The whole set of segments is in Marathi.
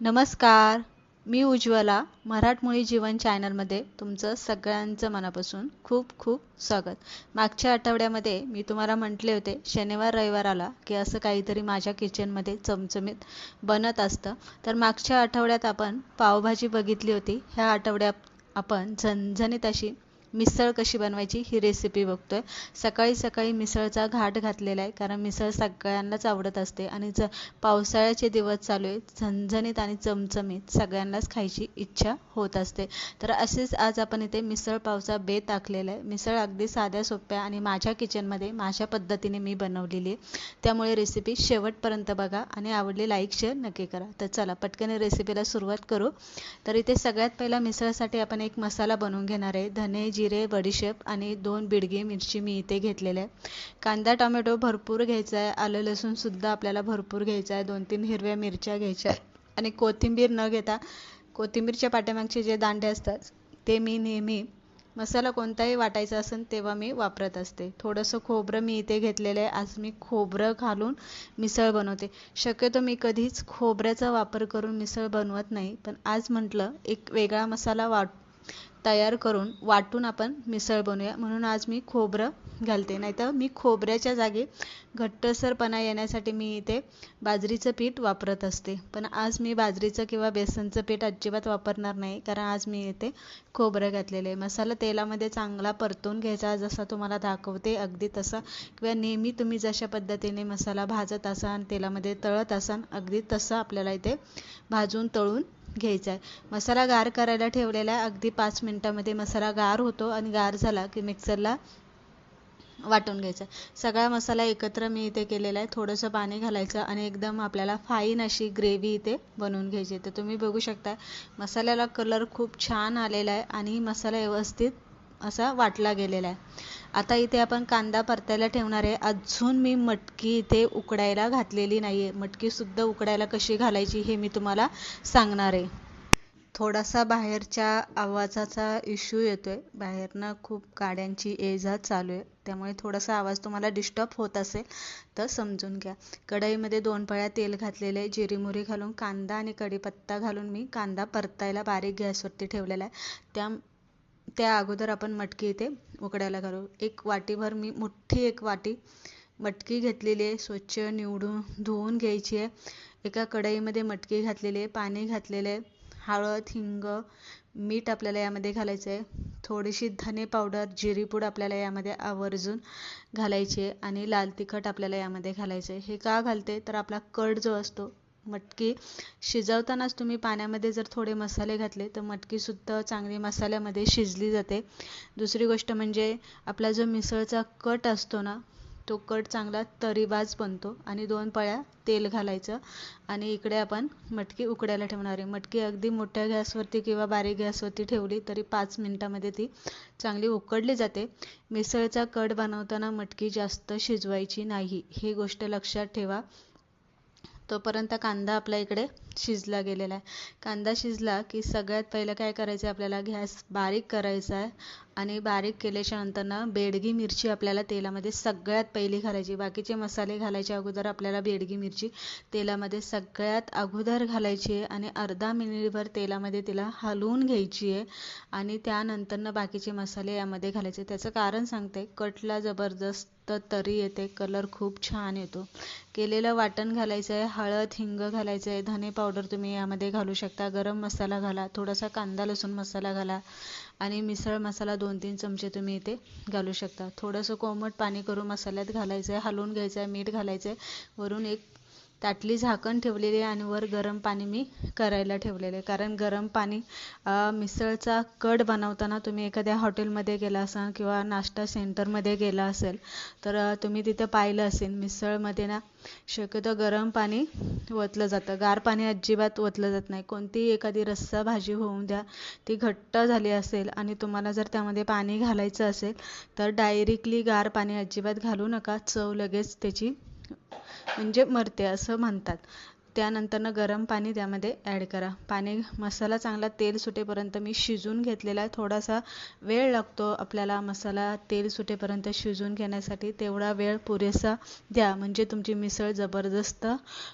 नमस्कार. मी उज्ज्वला मराठमोळी जीवन चॅनलमध्ये तुमचं सगळ्यांचं मनापासून खूप खूप स्वागत. मागच्या आठवड्यामध्ये मी तुम्हाला म्हटले होते शनिवार रविवार आला की असं काहीतरी माझ्या किचनमध्ये चमचमीत बनत असतं. तर मागच्या आठवड्यात आपण पावभाजी बघितली होती. ह्या आठवड्यात आपण झणझणीत अशी मिसळ कशी बनवायची ही रेसिपी बघतोय. सकाळी सकाळी मिसळचा घाट घातलेला आहे कारण मिसळ सगळ्यांनाच आवडत असते आणि ज पावसाळ्याचे दिवस चालू आहे झणझणीत आणि चमचमीत सगळ्यांनाच खायची इच्छा होत असते. तर असेच आज आपण इथे मिसळ पावचा बेत आखलेला आहे. मिसळ अगदी साध्या सोप्या आणि माझ्या किचनमध्ये माझ्या पद्धतीने मी बनवलेली आहे. त्यामुळे रेसिपी शेवटपर्यंत बघा आणि आवडली लाईक शेअर नक्की करा. तर चला पटकन रेसिपीला सुरुवात करू. तर इथे सगळ्यात पहिला मिसळसाठी आपण एक मसाला बनवून घेणार आहे. धने जिरे बडीशेप आणि दोन बिडगी मिरची मी इथे घेतलेले. आहे कांदा टोमॅटो भरपूर घ्यायचा आहे आलं लसूणसुद्धा आपल्याला भरपूर घ्यायचं आहे दोन तीन हिरव्या मिरच्या घ्यायच्या आणि कोथिंबीर न घेता कोथिंबीरच्या पाठ्यामागचे जे दांडे असतात ते मी नेहमी मसाला कोणताही वाटायचा असेल तेव्हा मी वापरत असते. थोडंसं खोबरं मी इथे घेतलेलं आहे आज मी खोबरं घालून मिसळ बनवते. शक्यतो मी कधीच खोबऱ्याचा वापर करून मिसळ बनवत नाही. पण आज म्हटलं एक वेगळा मसाला वाट तयार करून वाटून आपण मिसळ बनवूया. म्हणून आज मी खोबरं घालते. नाहीतर मी खोबऱ्याच्या जागी घट्टसरपणा येण्यासाठी मी इथे बाजरीचं पीठ वापरत असते. पण आज मी बाजरीचं किंवा बेसनचं पीठ अजिबात वापरणार नाही कारण आज मी इथे खोबरं घातलेलं आहे. मसाला तेलामध्ये चांगला परतून घ्यायचा जसा तुम्हाला दाखवते अगदी तसा. किंवा नेहमी तुम्ही जशा पद्धतीने मसाला भाजत असाल तेलामध्ये तळत असाल अगदी तसं आपल्याला इथे भाजून तळून घ्यायचा आहे मसाला गार करायला ठेवलेला आहे. अगदी पाच मिनटामध्ये मसाला गार होतो आणि गार झाला की मिक्सरला वाटून घ्यायचा सगळा मसाला एकत्र मी इथे केलेला आहे. थोडंसं पाणी घालायचं आणि एकदम आपल्याला फाईन अशी ग्रेव्ही इथे बनवून घ्यायची तर तुम्ही बघू शकता मसाल्याला कलर खूप छान आलेला आहे आणि मसाला व्यवस्थित असा वाटला गेलेला आहे. आता इथे आपण कांदा परतायला ठेवणार आहे. अजून मी मटकी इथे उकडायला घातलेली नाही आहे मटकीसुद्धा उकडायला कशी घालायची हे मी तुम्हाला सांगणार आहे. थोडासा बाहेरच्या आवाजाचा इश्यू येतो आहे बाहेरनं खूप गाड्यांची ये जा चालू आहे. त्यामुळे थोडासा आवाज तुम्हाला डिस्टर्ब होत असेल तर समजून घ्या. कढईमध्ये दोन पळ्या तेल घातलेले आहे. जिरी मोहरी घालून कांदा आणि कढीपत्ता घालून मी कांदा परतायला बारीक गॅसवरती ठेवलेला आहे. त्या त्या अगोदर आपण मटकी इथे उकडायला घालू. एक वाटीभर मी मोठी एक वाटी मटकी घेतलेली आहे स्वच्छ निवडून धुवून घ्यायची आहे. एका कढईमध्ये मटकी घातलेली आहे पाणी घातलेलं आहे हळद हिंग मीठ आपल्याला यामध्ये घालायचं आहे. थोडीशी धने पावडर जिरीपूड आपल्याला यामध्ये आवर्जून घालायची आहे आणि लाल तिखट आपल्याला यामध्ये घालायचं आहे. हे का घालते? तर आपला कट जो असतो मटकी शिजवतानाच तुम्ही पाण्यामध्ये जर थोडे मसाले घातले तर मटकीसुद्धा चांगली मसाल्यामध्ये शिजली जाते. दुसरी गोष्ट म्हणजे आपला जो मिसळचा कट असतो ना तो कट चांगला तरीबाज बनतो आणि दोन पळ्या तेल घालायचं आणि इकडे आपण मटकी उकडायला ठेवणार आहे. मटकी अगदी मोठ्या गॅसवरती किंवा बारीक गॅसवरती ठेवली तरी पाच मिनटामध्ये ती चांगली उकडली जाते. मिसळचा कट बनवताना मटकी जास्त शिजवायची नाही. ही गोष्ट लक्षात ठेवा. तोपर्यंत कांदा आपल्या इकडे शिजला गेलेला आहे. कांदा शिजला की सगळ्यात पहिलं काय करायचं आहे आपल्याला? गॅस बारीक करायचा आहे. आणि बारीक केल्याच्यानंतर ना बेडगी मिरची आपल्याला तेलामध्ये सगळ्यात पहिली घालायची. बाकीचे मसाले घालायच्या अगोदर आपल्याला बेडगी मिरची तेलामध्ये सगळ्यात अगोदर घालायची आहे आणि अर्धा मिनिटभर तेलामध्ये तिला हलवून घ्यायची आहे. आणि त्यानंतरनं बाकीचे मसाले यामध्ये घालायचे. त्याचं कारण सांगते कटला जबरदस्त तरी येते कलर खूप छान येतो. केलेलं वाटण घालायचं आहे हळद हिंग घालायचं आहे धने पावडर तुम्ही यामध्ये घालू शकता. गरम मसाला घाला थोडासा कांदा लसूण मसाला घाला. आणि मिसळ मसाला दोन तीन चमचे तुम्ही इथे घालू शकता. थोडंसं कोमट पाणी करून मसाल्यात घालायचं आहे हलवून घ्यायचं आहे मीठ घालायचं आहे वरून एक ताटली झाकण ठेवलेली आहे आणि वर गरम पाणी मी करायला ठेवलेले आहे. कारण गरम पाणी मिसळचा कड बनवताना तुम्ही एखाद्या हॉटेलमध्ये गेला असाल किंवा नाश्ता सेंटरमध्ये गेला असेल तर तुम्ही तिथं पाहिलं असेल मिसळमध्ये ना शक्यतो गरम पाणी ओतलं जातं. गार पाणी अजिबात ओतलं जात नाही. कोणतीही एखादी रस्सा भाजी होऊन द्या ती घट्ट झाली असेल आणि तुम्हाला जर त्यामध्ये पाणी घालायचं असेल तर डायरेक्टली गार पाणी अजिबात घालू नका. चव लगेच त्याची म्हणजे मरते असं म्हणतात. त्यानंतरनं गरम पाणी त्यामध्ये ॲड करा. पाणी मसाला चांगला तेल सुटेपर्यंत मी शिजून घेतलेला आहे थोडासा वेळ लागतो आपल्याला मसाला तेल सुटेपर्यंत शिजून घेण्यासाठी. तेवढा वेळ पुरेसा द्या. म्हणजे तुमची मिसळ जबरदस्त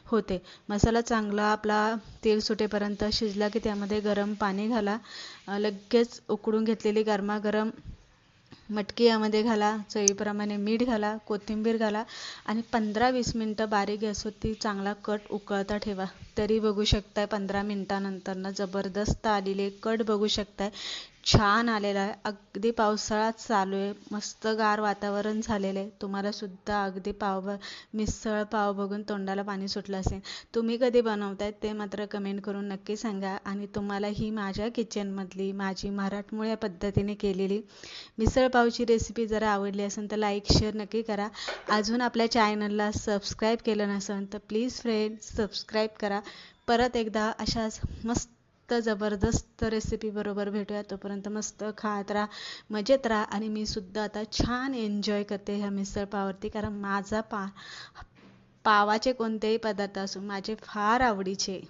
होते. मसाला चांगला आपला तेल सुटेपर्यंत शिजला की त्यामध्ये गरम पाणी घाला. लगेच उकडून घेतलेली गरमागरम मटकी यामध्ये घाला चवीप्रमाणे मीठ घाला कोथिंबीर घाला आणि पंधरा वीस मिनटं बारीक गॅसवरती चांगला कट उकळता ठेवा. तरी बघू शकताय. पंधरा मिनटानंतरनं जबरदस्त आलेले कट बघू शकताय. छान आलेला आहे. अगदी पावसाळा चालू आहे. मस्त गार वातावरण झालेलं आहे. तुम्हाला सुद्धा अगदी पाव मिसळ पाव बघून तोंडाला पाणी सुटलं असेल. तुम्ही कधी बनवताय ते मात्र कमेंट करून नक्की सांगा. आणि तुम्हाला ही माझ्या किचनमधली माझी मराठमोळ्या पद्धतीने केलेली मिसळ पावची रेसिपी जर आवडली असेल तर लाईक शेअर नक्की करा. अजून आपल्या चॅनलला सबस्क्राईब केलं नसेल तर प्लीज फ्रेंड सबस्क्राईब करा. परत एकदा अशाच मस्त जबरदस्त रेसिपी बरोबर भेटूया. तोपर्यंत मस्त खात राहा मजेत राहा आणि मी सुद्धा आता छान एन्जॉय करते ह्या मिसळ पावरती कारण माझा पा पावाचे कोणतेही पदार्थ असो माझे फार आवडीचे.